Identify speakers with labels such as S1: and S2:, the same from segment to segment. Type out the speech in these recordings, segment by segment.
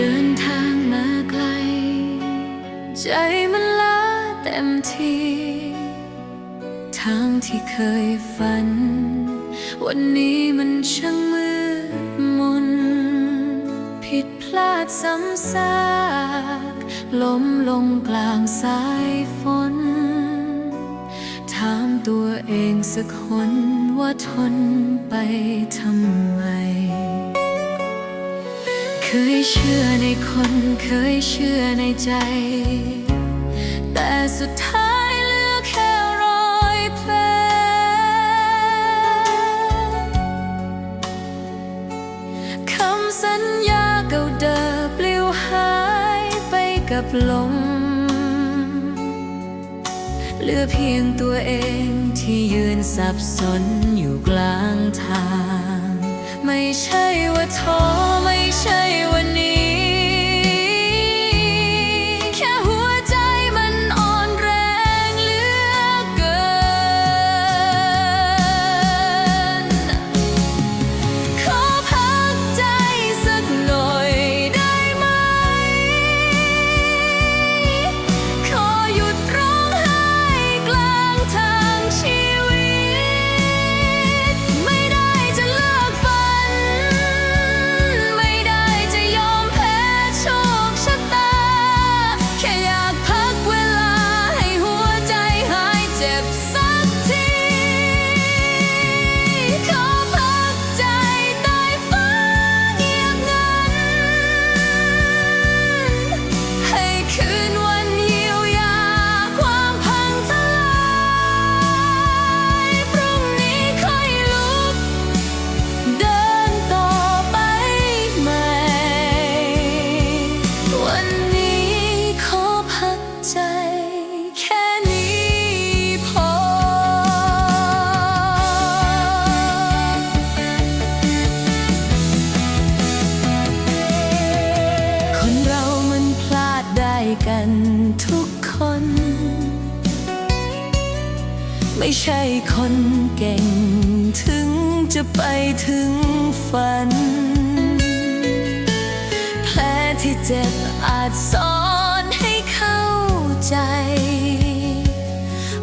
S1: เดินทางมาไกล ใจมันล้าเต็มทีทางที่เคยฝัน วันนี้มันช่างมืดมน ผิดพลาดซ้ำซากล้มลงกลางสายฝน ถามตัวเองสักคนว่าทนไป เคยเชื่อในคนเคยเชื่อในใจ แต่สุดท้ายเหลือแค่รอยแผลคำสัญญาเก่าเดิมปลิวหายไปกับลม เหลือเพียงตัวเองที่ยืนสับสนอยู่กลางทาง ไม่ใช่ว่าท้อ ไม่ใช่ว่าหนี้ ไม่ใช่คนเก่ง ถึงจะไปถึงฝัน แผลที่เจ็บอาจสอนให้เข้าใจ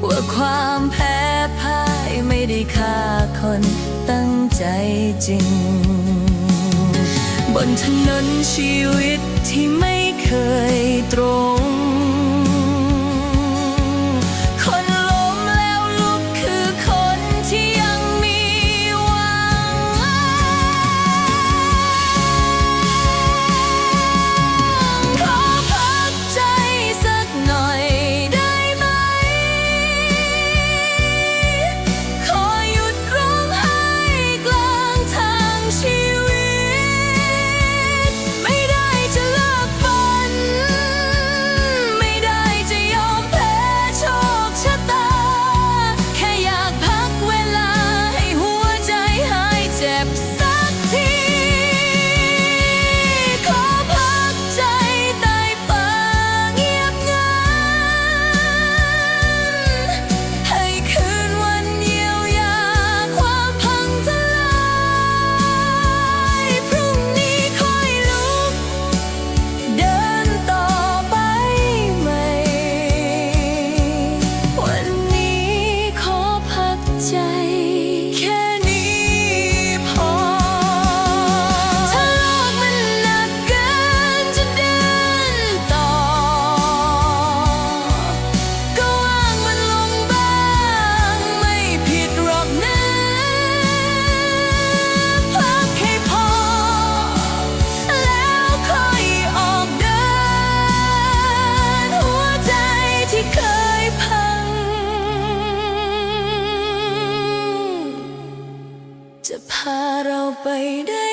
S1: ว่าความแพ้พ่ายไม่ได้ฆ่าคนตั้งใจจริง บนถนนชีวิตที่ไม่เคยตรงาเราไปได้